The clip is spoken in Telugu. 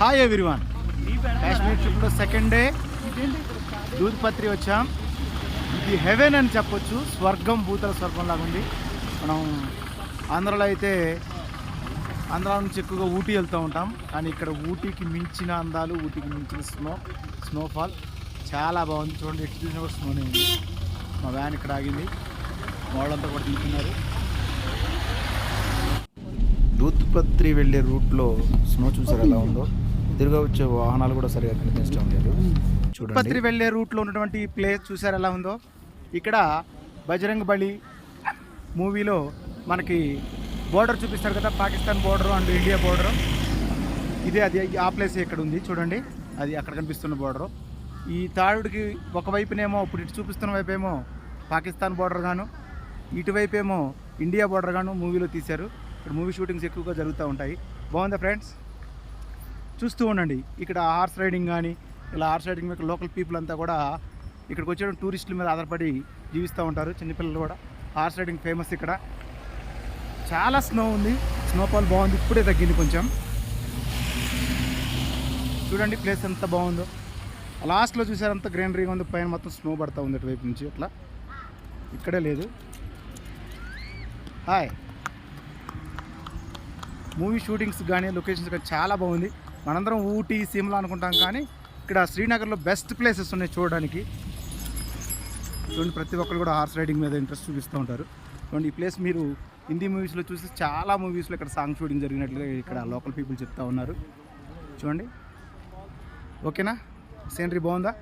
హాయ్ ఎవ్రీవన్ కాశ్మీర్ ట్రిప్లో సెకండ్ డే దూద్పత్రి వచ్చాం. ఇది హెవెన్ అని చెప్పొచ్చు. స్వర్గం భూతల స్వర్గం లాగా ఉంది. మనం ఆంధ్రలో అయితే ఆంధ్ర నుంచి ఎక్కువగా ఊటీ వెళ్తూ ఉంటాం. కానీ ఇక్కడ ఊటీకి మించిన అందాలు ఊటీకి మించిన స్నో స్నోఫాల్ చాలా బాగుంది. చూడండి ఎటు చూసినా కూడా స్నోనే ఉంది. మా వ్యాన్ ఇక్కడ ఆగింది. వాళ్ళంతా కూడా తింటున్నారు దూత్పత్రి వెళ్ళే రూట్లో స్నో చూసారు ఎలా ఉందో? ఎదురుగా వచ్చే వాహనాలు కూడా సరిగా కనిపించడం లేదు. దూత్పత్రి వెళ్ళే రూట్లో ఉన్నటువంటి ప్లేస్ చూసారు ఎలా ఉందో? ఇక్కడ బజరంగ్ బలి మూవీలో మనకి బోర్డర్ చూపిస్తారు కదా Pakistan border and India border. ఇదే అది ఆ ప్లేస్ ఇక్కడ ఉంది చూడండి. అది అక్కడ కనిపిస్తున్న బోర్డర్. ఈ తాడుకి ఒకవైపునేమో ఇప్పుడు ఇటు చూపిస్తున్న వైపేమో పాకిస్తాన్ బోర్డర్ గాను ఇటువైపు ఏమో ఇండియా బోర్డర్ గాను మూవీలో తీశారు. ఇక్కడ మూవీ షూటింగ్స్ ఎక్కువగా జరుగుతూ ఉంటాయి. బాగుందా ఫ్రెండ్స్? చూస్తూ ఉండండి. ఇక్కడ హార్స్ రైడింగ్ కానీ ఇలా హార్స్ రైడింగ్ మీద లోకల్ పీపుల్ అంతా కూడా ఇక్కడికి వచ్చిన టూరిస్టుల మీద ఆధారపడి జీవిస్తూ ఉంటారు చిన్నపిల్లలు కూడా. హార్స్ రైడింగ్ ఫేమస్ ఇక్కడ. చాలా స్నో ఉంది. స్నోఫాల్ బాగుంది. ఇప్పుడే తగ్గింది కొంచెం. చూడండి ప్లేస్ ఎంత బాగుందో. లాస్ట్లో చూసారంత గ్రీనరీగా ఉంది. పైన మొత్తం స్నో పడతా ఉంది అటువైపు నుంచి అట్లా. ఇక్కడే లేదు. హాయ్ మూవీ షూటింగ్స్ కానీ లొకేషన్స్ కానీ చాలా బాగుంది. మనందరం ఊటీ సిమ్లా అనుకుంటాం కానీ ఇక్కడ శ్రీనగర్లో బెస్ట్ ప్లేసెస్ ఉన్నాయి చూడడానికి. చూడండి ప్రతి ఒక్కరు కూడా హార్స్ రైడింగ్ మీద ఇంట్రెస్ట్ చూపిస్తూ ఉంటారు. చూడండి ఈ ప్లేస్ మీరు హిందీ మూవీస్లో చూసి చాలా మూవీస్లో ఇక్కడ సాంగ్ షూటింగ్ జరిగినట్లుగా ఇక్కడ లోకల్ పీపుల్ చెప్తా ఉన్నారు. చూడండి. ఓకేనా సీనరీ బాగుందా?